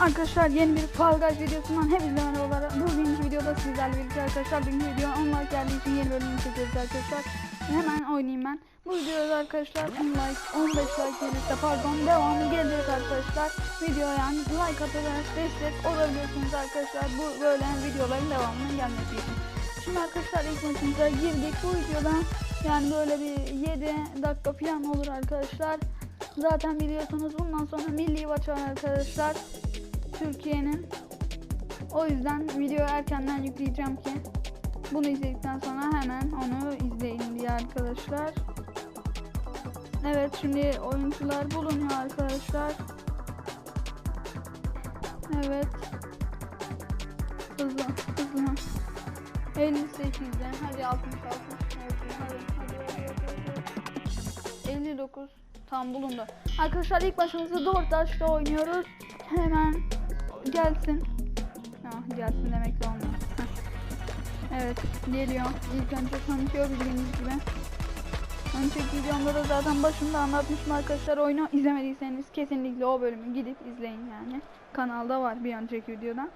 Arkadaşlar yeni bir Fall videosundan hepinize merhabalar. Bugünkü videoda sizlerle birlikte arkadaşlar bugünkü video 10 like geldiği için yeni bölümünü çekiyoruz arkadaşlar. Hemen oynayayım ben. Bu videoda arkadaşlar 10 like 15 like gelirse pardon devamı gelecek arkadaşlar. Videoya yani like atarak destek olabilirsiniz arkadaşlar. Bu böyle videoların devamının gelmesi için. Şimdi arkadaşlar ilk maçımıza girdik. Bu videoda yani böyle bir 7 dakika falan olur arkadaşlar. Zaten biliyorsunuz bundan sonra milli maç arkadaşlar. Türkiye'nin. O yüzden videoyu erkenden yükleyeceğim ki bunu izledikten sonra hemen onu izleyin diye arkadaşlar. Evet şimdi oyuncular bulunuyor arkadaşlar. Evet. Hızlı hızlı. 58'den hadi 60 60 hadi hadi hadi hadi, hadi. 59 tam bulundu. Arkadaşlar ilk başımızda Dortaş'ta oynuyoruz. Hemen gelsin. Ah gelsin demek de. Heh. Evet geliyor. İlk önce tanıtıyor bildiğiniz gibi. Önceki videomda da zaten başında anlatmıştım arkadaşlar oyunu izlemediyseniz kesinlikle o bölümü gidip izleyin yani. Kanalda var bir önceki videoda.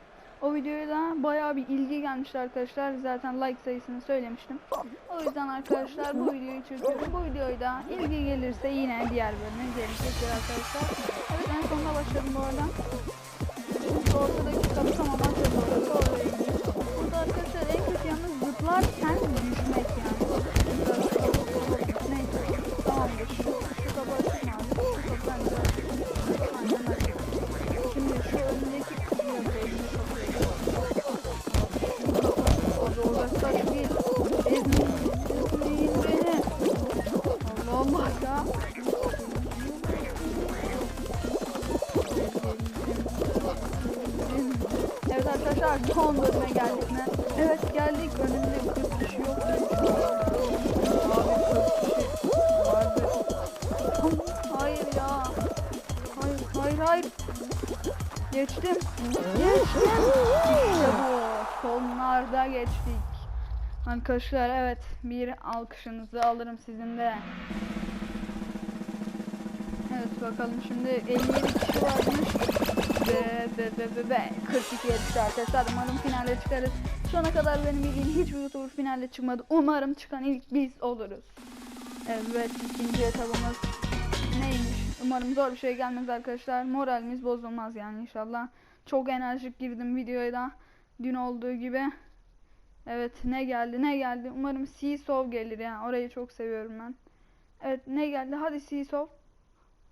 O videoya da bayağı bir ilgi gelmişti arkadaşlar. Zaten like sayısını söylemiştim. O yüzden arkadaşlar bu videoyu çekiyorum. Bu videoyu da ilgi gelirse yine diğer bölüme gelecektir arkadaşlar. Evet en sonuna başladım bu arada. 我做的这个什么吧。Mi? Evet geldik. Önümde 40 kişi yok. Abi 40 kişi vardı. Hayır ya. Hayır hayır hayır. Geçtim. Geçtim. İşte bu. Sonlarda geçtik. Arkadaşlar evet bir alkışınızı alırım sizin de. Evet bakalım şimdi 57 kişi varmış. Ve ve ve ve 42 yetişti arkadaşlar. Umarım finale çıkarız. Şu ana kadar benim bildiğim hiçbir YouTuber finale çıkmadı. Umarım çıkan ilk biz oluruz. Evet ikinci etabımız neymiş? Umarım zor bir şey gelmez arkadaşlar. Moralimiz bozulmaz yani inşallah. Çok enerjik girdim videoya da. Dün olduğu gibi. Evet ne geldi ne geldi. Umarım Seesaw gelir ya. Orayı çok seviyorum ben. Evet ne geldi? Hadi Seesaw.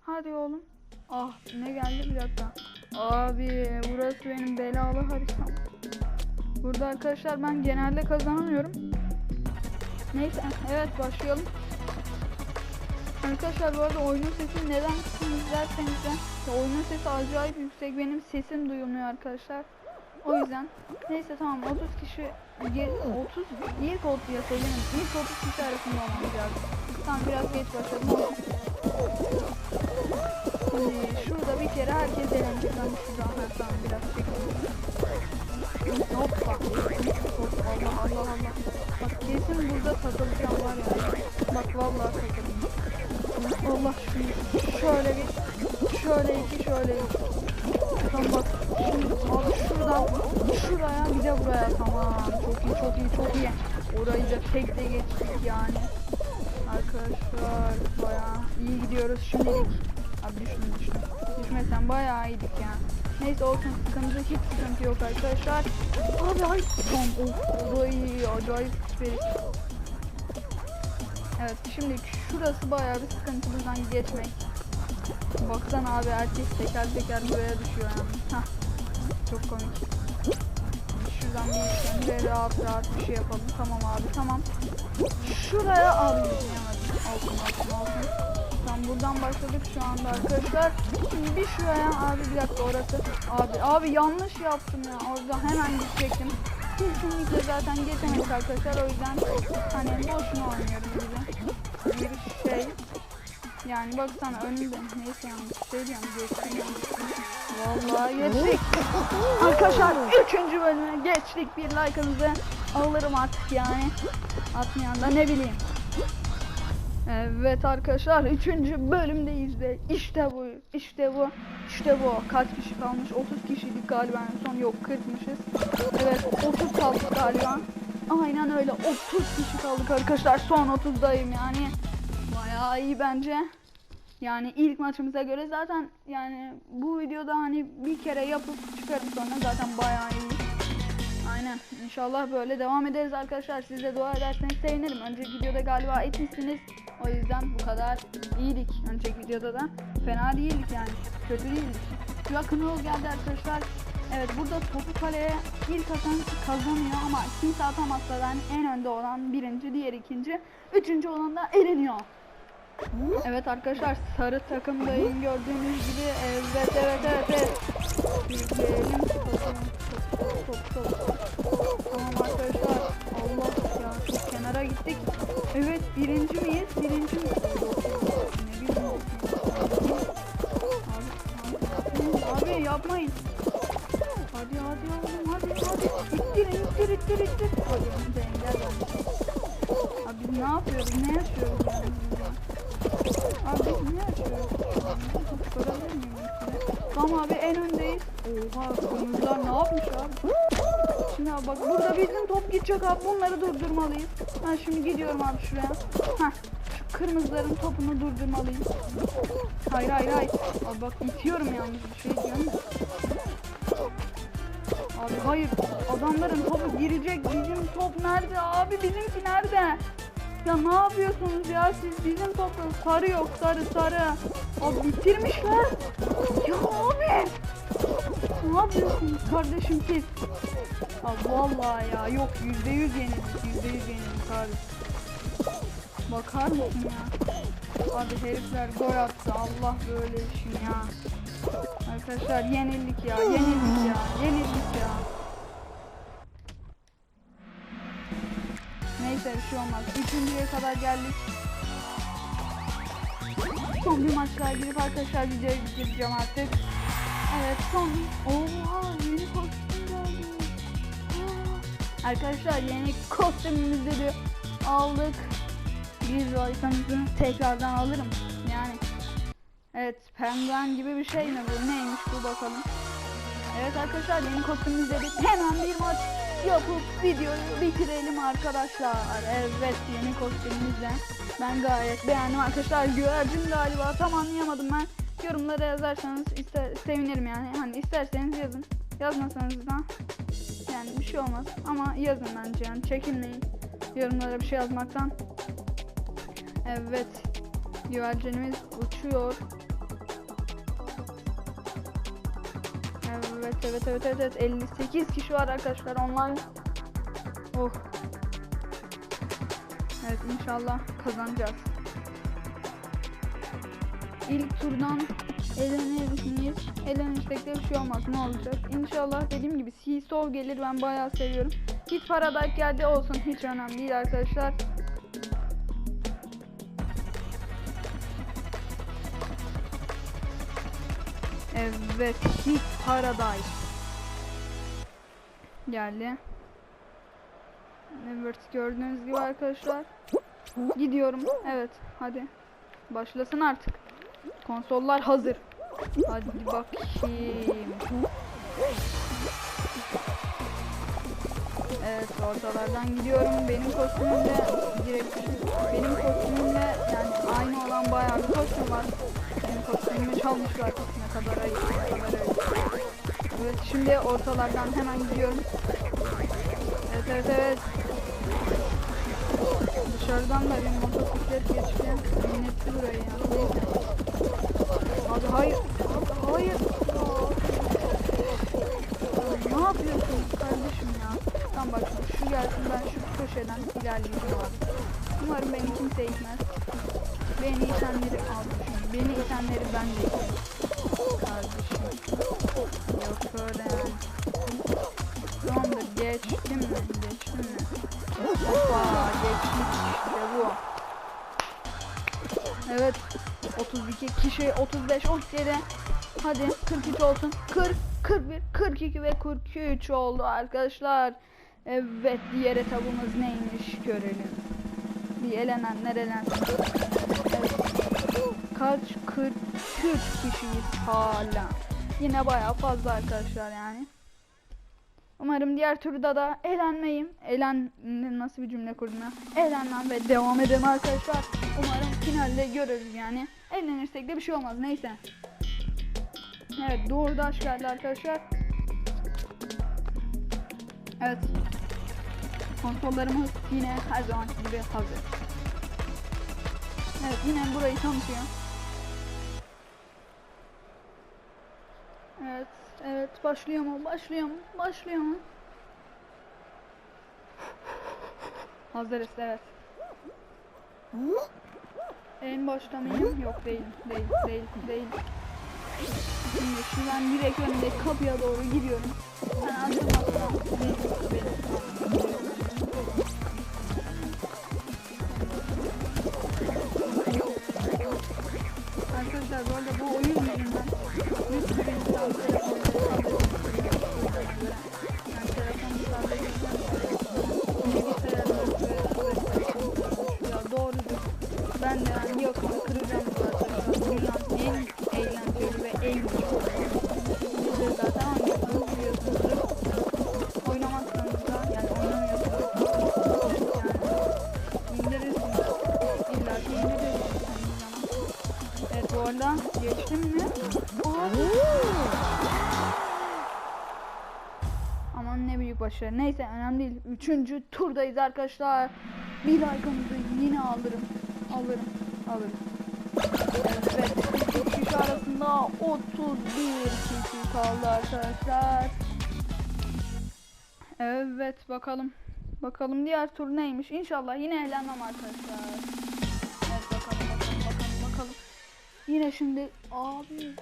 Hadi oğlum. Ah ne geldi bir dakika. Abi burası benim belalı haritam. Burada arkadaşlar ben genelde kazanamıyorum. Neyse evet başlayalım. Arkadaşlar bu arada oyunun sesini neden kısmını izlerseniz de oyunun sesi acayip yüksek benim sesim duyulmuyor arkadaşlar. O yüzden neyse tamam 30 kişi ge- 30 ilk 30 ya söylemedim ilk 30 kişi arasında olmamız lazım. Tamam biraz geç başladım şurada bir kere herkes eğlenecek ben şuradan ha, tamam biraz çekelim. Hoppa. Hop Allah Allah Allah. Bak kesin burada takılacağım var ya. Bak vallahi takıldım. Allah şunu şöyle bir şöyle iki şöyle iki. Tamam bak şimdi al şuradan şuraya bir de buraya tamam çok iyi çok iyi çok iyi. Orayı da tek de geçtik yani. Arkadaşlar bayağı iyi gidiyoruz şimdilik. Abi düştüm düştüm. Düşmesen bayağı iyiydik ya. Neyse olsun sıkıntı hiç sıkıntı yok arkadaşlar. Abi ay tamam of orayı acayip süper. Evet şimdi şurası bayağı bir sıkıntı buradan geçmek. Baksana abi herkes teker teker buraya düşüyor yani. Hah. Çok komik. Şuradan bir şöyle rahat rahat bir şey yapalım. Tamam abi tamam. Şuraya abi yapamadım. Olsun olsun olsun. Tam buradan başladık şu anda arkadaşlar. Şimdi bir şuraya abi bir dakika orası. Abi abi yanlış yaptım ya. Orada hemen gidecektim. Kesinlikle zaten geçemedik arkadaşlar. O yüzden hani boşuna oynuyorum gibi bir şey. Yani baksana önümde neyse yanlış şey diyorum geçtim yanlış. Vallahi geçtik. Arkadaşlar 3. bölüme geçtik. Bir like'ınızı alırım artık yani. Atmayan da ne bileyim. Evet arkadaşlar 3. bölümdeyiz ve işte bu. İşte bu. İşte bu. Kaç kişi kalmış? 30 kişiydik galiba en son. Yok 40'mışız. Evet 30 kaldık galiba. Aynen öyle. 30 kişi kaldık arkadaşlar. Son 30'dayım yani. Bayağı iyi bence. Yani ilk maçımıza göre zaten yani bu videoda hani bir kere yapıp çıkarım sonra zaten bayağı iyi. Aynen. İnşallah böyle devam ederiz arkadaşlar. Siz de dua ederseniz sevinirim. Önceki videoda galiba etmişsiniz. O yüzden bu kadar iyiydik. Önceki videoda da fena değildik yani. Kötü değildik. Yakın yol geldi arkadaşlar. Evet burada topu kaleye ilk atan kazanıyor ama kimse atamazsa ben en önde olan birinci, diğer ikinci, üçüncü olan da eleniyor. Evet arkadaşlar sarı takımdayım gördüğünüz gibi evet evet evet evet Yükleyelim top top top top Tamam arkadaşlar Allah çok kenara gittik Evet birinci miyiz birinci miyiz Ne bileyim. Abi, abi, yapmayın Hadi hadi oğlum hadi hadi İttirin ittir ittir ittir Hadi da engel. Abi ne yapıyoruz ne yaşıyoruz yani ya? Abi ne yaşıyoruz? Sorabilir miyim? Tamam abi en öndeyiz. Oha kırmızılar ne yapmış abi? Şimdi abi bak burada bizim top gidecek abi bunları durdurmalıyız. Ben şimdi gidiyorum abi şuraya. Heh. Şu kırmızıların topunu durdurmalıyım. Hayır hayır hayır. Abi bak itiyorum yalnız bir şey diyorum da. Abi hayır adamların topu girecek bizim top nerede abi bizimki nerede? Ya ne yapıyorsunuz ya siz bizim topu sarı yok sarı sarı. Abi bitirmişler. Ya abi. Ne yapıyorsunuz kardeşim siz? Abi vallahi ya yok yüzde yüz yenildik yüzde yüz yenildik abi. Bakar mısın ya? Abi herifler gol attı Allah böyle işin ya. Arkadaşlar yenildik ya yenildik ya yenildik ya. Neyse bir şey olmaz. Üçüncüye kadar geldik. Son bir maç daha girip arkadaşlar videoya gireceğim artık. Evet son. Oha yeni. Aa. Arkadaşlar yeni kostümümüzü de aldık. Bir like'ınızı tekrardan alırım. Yani. Evet penguen gibi bir şey mi bu? Neymiş bu bakalım. Evet arkadaşlar yeni kostümümüzü dedik. Hemen bir maç yapıp videoyu bitirelim arkadaşlar. Evet yeni kostümümüzle. Ben gayet beğendim arkadaşlar. Güvercin galiba tam anlayamadım ben. Yorumlara yazarsanız iste, sevinirim yani. Hani isterseniz yazın. Yazmasanız da yani bir şey olmaz. Ama yazın bence yani çekinmeyin. Yorumlara bir şey yazmaktan. Evet. Güvercinimiz uçuyor. Evet evet evet evet evet 58 kişi var arkadaşlar online. Oh. Evet inşallah kazanacağız. İlk turdan Elenirsek de bir şey olmaz ne olacak? İnşallah dediğim gibi Seesaw gelir ben bayağı seviyorum. Hiç paradaki yerde olsun hiç önemli değil arkadaşlar. Evet, Hit Paradise. Geldi. Evet, gördüğünüz gibi arkadaşlar. Gidiyorum. Evet, hadi. Başlasın artık. Konsollar hazır. Hadi bakayım. Evet, ortalardan gidiyorum. Benim kostümümle direkt benim kostümümle yani aynı olan bayağı bir kostüm var. Benim kostümümü çalmışlar. Ne kadar ayıp, ne kadar ayıp. Evet, şimdi ortalardan hemen gidiyorum. Evet, evet, evet. Dışarıdan da bir motosiklet geçti. Minnetti burayı ya. Neyse. Abi hayır. Abi hayır. Aa. Ne yapıyorsun kardeşim ya? Tamam bak şu gelsin ben şu köşeden ilerleyeceğim abi. Umarım beni kimse itmez. Beni itenleri al. Beni itenleri ben de iterim. Kardeşim. Yok öyle yani. Tamamdır geçtim mi? Geçtim mi? Hoppa geçtik işte bu. Evet 32 kişi 35 17 hadi 43 olsun 40 41 42 ve 43 oldu arkadaşlar. Evet diğer etabımız neymiş görelim. Bir elenenler elensin. Evet. kaç 43 kişiyiz hala. Yine bayağı fazla arkadaşlar yani. Umarım diğer turda da eğlenmeyim. Eğlen nasıl bir cümle kurdum ya? Eğlenmem ve devam ederim arkadaşlar. Umarım finalde görürüz yani. Eğlenirsek de bir şey olmaz neyse. Evet doğru daş geldi arkadaşlar. Evet. Kontrollerimiz yine her zaman gibi hazır. Evet yine burayı tanıtıyor. Başlıyor mu? Başlıyor mu? Başlıyor mu? Hazırız evet. En başta mıyım? Yok değil, değil, değil, değil. Şimdi şimdi ben direkt önündeki kapıya doğru giriyorum. Ben adım. Arkadaşlar bu Başarı. Neyse önemli değil. Üçüncü turdayız arkadaşlar. Bir like'ınızı yine alırım. Alırım. Alırım. Evet. Kişi arasında 31 kişi kaldı arkadaşlar. Evet bakalım. Bakalım diğer tur neymiş. İnşallah yine eğlenmem arkadaşlar. Evet bakalım bakalım bakalım bakalım. Yine şimdi abi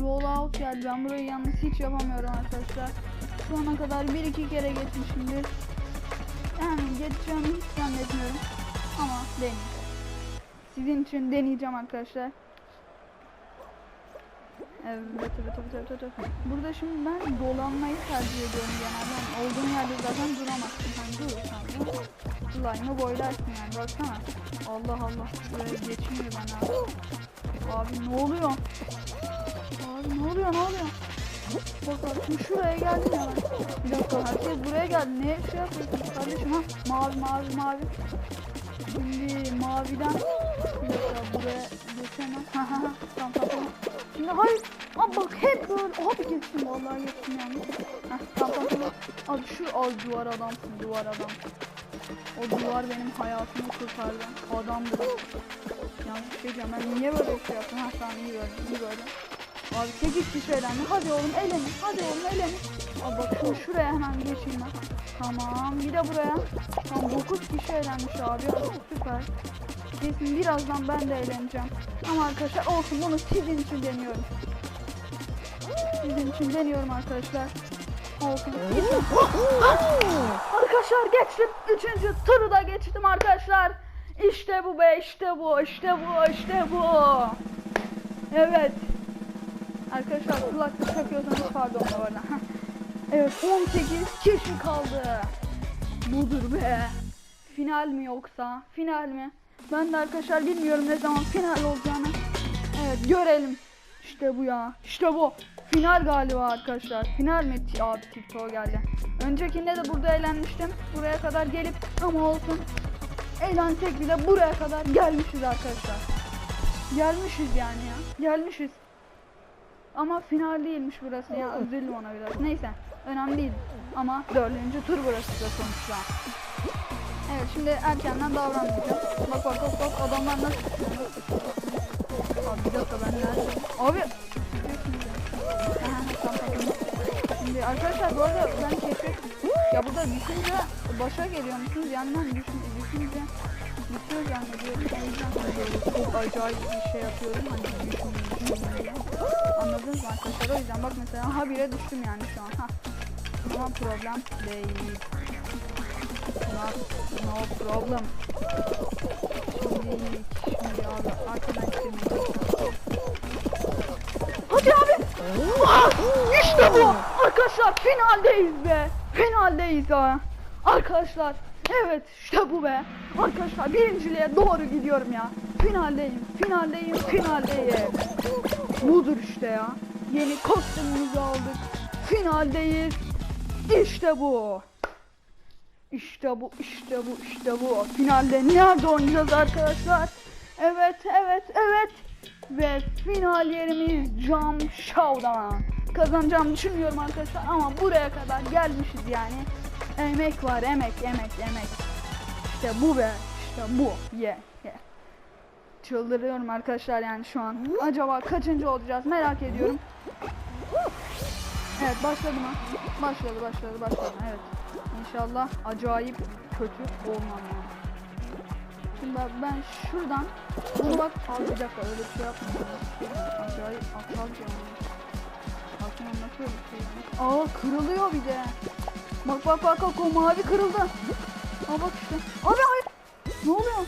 Rollout geldi. Ben burayı yalnız hiç yapamıyorum arkadaşlar. Şu ana kadar bir iki kere geçmişimdir. Yani geçeceğimi hiç zannetmiyorum. Ama deneyeceğim. Sizin için deneyeceğim arkadaşlar. Evet, evet, evet, evet, evet. Burada şimdi ben dolanmayı tercih ediyorum genelde. Yani olduğum yerde zaten duramazsın. Hani dur sen dur. Slime'ı boylarsın yani baksana. Allah Allah. Buraya geçmiyor ben abi. Abi ne oluyor? Abi ne oluyor ne oluyor? Bak abi şimdi şuraya geldim ya. Bir dakika herkes buraya geldi. Ne şey yapıyorsun kardeşim ha? Mavi mavi mavi. Şimdi maviden bir dakika buraya geçemem. Tamam tamam tamam. Şimdi hayır. Abi bak hep böyle. Abi geçtim vallahi geçtim yani. Heh, tamam tamam tamam. Abi şu az duvar adamsın duvar adamsın. O duvar benim hayatımı kurtardı. Adamdır. Yanlış bir şey diyeceğim. Ben niye böyle bir şey yaptım? Ha tamam iyi böyle. iyi böyle. Abi 8 kişi elendi. Hadi oğlum elenin. Hadi oğlum elenin. Abi bak şu şuraya hemen geçeyim ben. Tamam. Bir de buraya. Tamam 9 kişi elenmiş abi. Süper. Kesin birazdan ben de eğleneceğim. Ama arkadaşlar olsun bunu sizin için deniyorum. Sizin için deniyorum arkadaşlar. Olsun. Arkadaşlar geçtim. Üçüncü turu da geçtim arkadaşlar. İşte bu be işte bu işte bu işte bu. Evet. Arkadaşlar kulaklık takıyorsanız pardon bu arada. Evet 18 kişi kaldı. Budur be. Final mi yoksa? Final mi? Ben de arkadaşlar bilmiyorum ne zaman final olacağını. Evet görelim. İşte bu ya. İşte bu. Final galiba arkadaşlar. Final mi? Abi TikTok geldi. Öncekinde de burada eğlenmiştim. Buraya kadar gelip ama olsun. Eğlensek bile buraya kadar gelmişiz arkadaşlar. Gelmişiz yani ya. Gelmişiz. Ama final değilmiş burası ya. Üzüldüm ona biraz. Neyse. Önemli değil. Ama dördüncü tur burası da sonuçta. Evet şimdi erkenden davranmayacağım. Bak bak bak bak adamlar nasıl Abi bir dakika ben nerede? Abi. Şimdi arkadaşlar bu arada ben keşfet... Ya burada düşünce başa geliyor musunuz? Yandan düşün, düşünce bitiyor zannediyorum. O yüzden çok acayip bir şey yapıyorum. Hani düşünün, O yüzden bak mesela habire düştüm yani şu an. Ha. Ama problem değil. Not, no problem. Şimdi, şimdi abi arkadan girmeye Hadi abi. Ah, işte bu. Arkadaşlar finaldeyiz be. Finaldeyiz ha. Arkadaşlar Evet işte bu be. Arkadaşlar birinciliğe doğru gidiyorum ya. Finaldeyim, finaldeyim, finaldeyim. Budur işte ya. Yeni kostümümüzü aldık. Finaldeyiz. İşte bu. İşte bu, işte bu, işte bu. Finalde nerede oynayacağız arkadaşlar? Evet, evet, evet. Ve final yerimiz Cam Showdown. Kazanacağımı düşünmüyorum arkadaşlar ama buraya kadar gelmişiz yani. Emek var, emek, emek, emek. İşte bu be, işte bu. Ye, ye. Çıldırıyorum arkadaşlar yani şu an. Acaba kaçıncı olacağız merak ediyorum. Evet başladı mı? Başladı başladı başladı evet. İnşallah acayip kötü olmam. Şimdi ben şuradan bunu bak dakika öyle bir şey yapmayacağım. Acayip aptalca yani. Bakın anlatıyor bir şey. Aa kırılıyor bir de. Bak bak bak bak o mavi kırıldı. Aa bak işte. Abi hayır. Ne oluyor?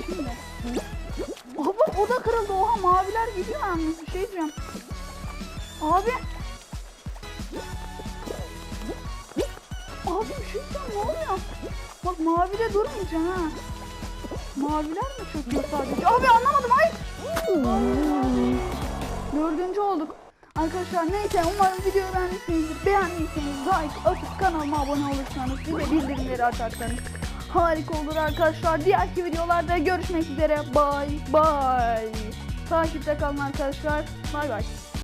Ya bir şunu geçeyim de. Aa bak o da kırıldı. Oha maviler gidiyor yalnız bir şey diyeceğim. Abi. Abi bir şey diyeceğim ne oluyor? Bak mavide durmayacaksın ha. Maviler mi çöküyor sadece? Abi anlamadım ay. Dördüncü olduk. Arkadaşlar neyse umarım videoyu beğenmişsinizdir. Beğendiyseniz like atıp kanalıma abone olursanız bir de bildirimleri açarsanız harika olur arkadaşlar. Diğerki videolarda görüşmek üzere. Bye bye. Takipte kalın arkadaşlar. Bay bay.